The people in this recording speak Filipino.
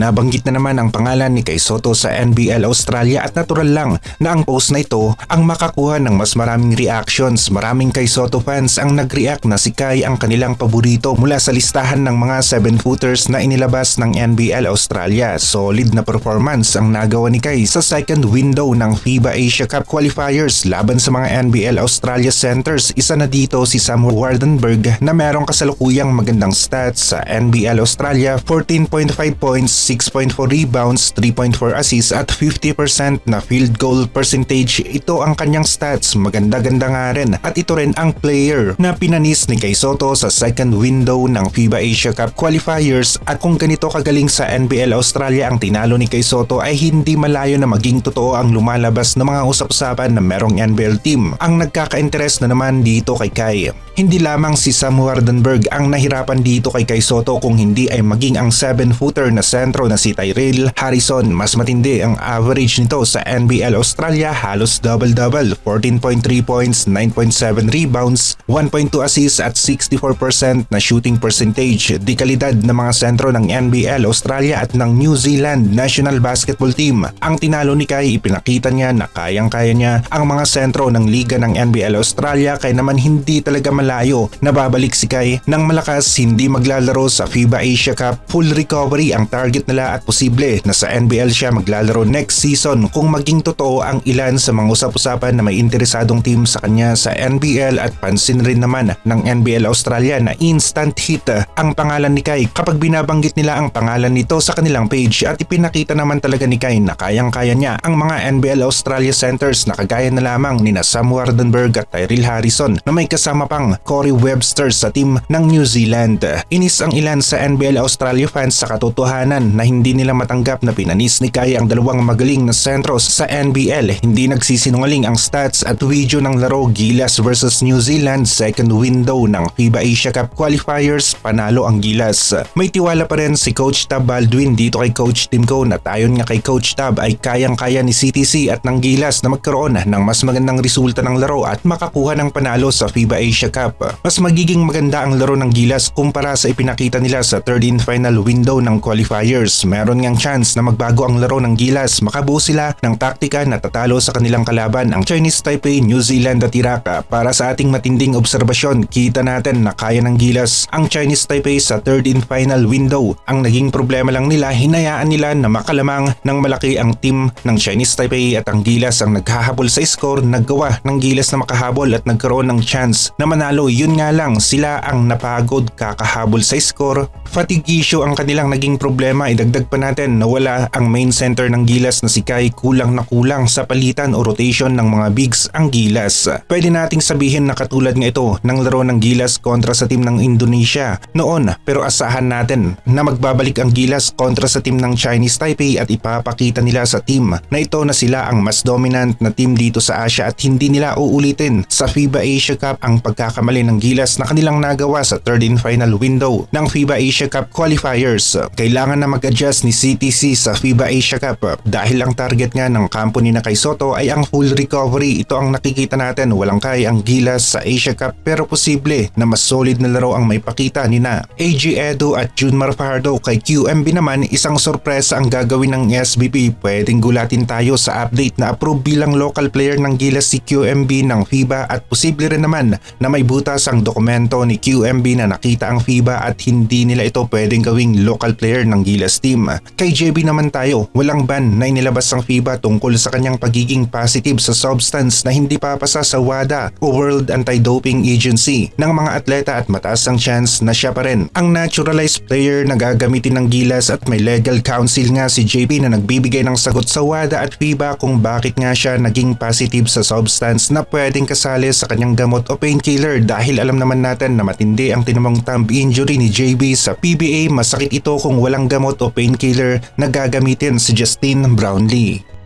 nabanggit na naman ang pangalan ni Kay Soto sa NBL Australia at natural lang na ang post na ito ang makakuha ng mas maraming reactions. Maraming Kay Soto fans ang nag-react na si Kay ang kanilang paborito mula sa listahan ng mga 7-footers na inilabas ng NBL Australia. Solid na performance ang nagawa ni Kay sa second window ng FIBA Asia Cup qualifiers laban sa mga NBL Australia centers. Isa na dito si Sam Wardenberg na merong kasalukuyang magandang stats sa NBL Australia 14.5 points, 6.4 rebounds, 3.4 assists at 50% na field goal percentage. Ito ang kanyang stats. Maganda-ganda nga rin. At ito rin ang player na pinanis ni Kay Soto sa second window ng FIBA Asia Cup qualifiers at kung ganito kagaling sa NBL Australia ang tinalo ni Kay Soto ay hindi malayo na maging totoo ang lumalabas na mga usap-usapan na merong NBL team. Ang nagkaka-interest na naman dito kay Kai. Hindi lamang si Sam Wardenberg ang nahirapan dito kay Kai Soto kung hindi ay maging ang 7-footer na sentro na si Tyrell Harrison. Mas matindi ang average nito sa NBL Australia halos double-double 14.3 points, 9.7 rebounds, 1.2 assists at 64% na shooting percentage. Di kalidad ng mga sentro ng NBL Australia at ng New Zealand National Basketball Team. Ang tinalo ni Kai ipinakita niya na kayang-kaya niya ang mga sentro ng liga ng NBL Australia kaya naman hindi talaga malayo na babalik si Kai ng malakas hindi maglalaro sa FIBA Asia Cup. Full recovery ang target nila at posible na sa NBL siya maglalaro next season kung maging totoo ang ilan sa mga usap-usapan na may interesadong team sa kanya sa NBL at pansin rin naman ng NBL Australia na instant hit ang pangalan ni Kai kapag binabanggit nila ang pangalan nito sa kanilang page at ipinakita naman talaga ni Kai na kayang-kaya niya ang mga NBL Australia centers na kagaya na lamang ni Sam Wardenberg at Tyrell Harrison na may kasama pang Corey Webster sa team ng New Zealand. Inis ang ilan sa NBL Australia fans sa katotohanan na hindi nila matanggap na pinanis ni Kai ang dalawang magaling na sentros sa NBL. Hindi nagsisinungaling ang stats at video ng laro Gilas versus New Zealand second window ng FIBA Asia Cup qualifiers panalo ang Gilas. May tiwala pa rin si Coach Tab Baldwin dito kay Coach Timko na tayon nga kay Coach Tab ay kayang-kaya ni CTC at ng Gilas na magkaroon ng mas magandang resulta ng laro at makakuha ng panalo sa FIBA Asia Cup. Mas magiging maganda ang laro ng Gilas kumpara sa ipinakita nila sa third and final window ng qualifiers. Meron ngang chance na magbago ang laro ng Gilas. Makabuo sila ng taktika na tatalo sa kanilang kalaban ang Chinese Taipei, New Zealand at Iraq. Para sa ating matinding obserbasyon, kita natin na kaya ng Gilas ang Chinese Taipei sa third and final window. Ang naging problema lang nila, hinayaan nila na makalamang ng malaki ang team ng Chinese Taipei at ang Gilas ang naghahabol sa score, naggawa ng Gilas na makahabol at nagkaroon ng chance na manalo. Yun nga lang, sila ang napagod kakahabol sa score. Fatigue issue ang kanilang naging problema. Idagdag pa natin na wala ang main center ng Gilas na si Kai kulang na kulang sa palitan o rotation ng mga bigs ang Gilas. Pwede nating sabihin na katulad nga ito ng laro ng Gilas kontra sa team ng Indonesia noon pero asahan natin na magbabalik ang Gilas kontra sa team ng Chinese Taipei at ipapakita nila sa team na ito na sila ang mas dominant na team dito sa Asia at hindi nila uulitin sa FIBA Asia Cup ang pagkakamali ng Gilas na kanilang nagawa sa third and final window ng FIBA Asia Cup qualifiers. Kailangan na mag-adjust ni CTC sa FIBA Asia Cup dahil ang target nga ng kampo ni na kay Soto ay ang full recovery. Ito ang nakikita natin walang kaya ang Gilas sa Asia Cup pero posible na mas solid na laro ang may pakita ni na AG Edo at Junmar Fajardo kay QMB naman isang sorpresa ang gagawin ng SBP. Pwedeng gulatin tayo sa update na approve bilang local player ng Gilas si QMB ng FIBA at posible rin naman na may butas ang dokumento ni QMB na nakita ang FIBA at hindi nila ito pwedeng gawing local player ng Gilas team. Kay JB naman tayo, walang ban na inilabas ang FIBA tungkol sa kanyang pagiging positive sa substance na hindi papasa sa WADA o World Anti-Doping Agency ng mga atleta at mataas ang chance na siya pa rin ang naturalized player na gagamitin ng Gilas at may legal counsel nga si JP na nagbibigay ng sagot sa WADA at FIBA kung bakit nga siya naging positive sa substance na pwedeng kasali sa kanyang gamot o painkiller dahil alam naman natin na matindi ang tinamong thumb injury ni JB sa PBA masakit ito kung walang gamot o painkiller na gagamitin si Justin Brownlee.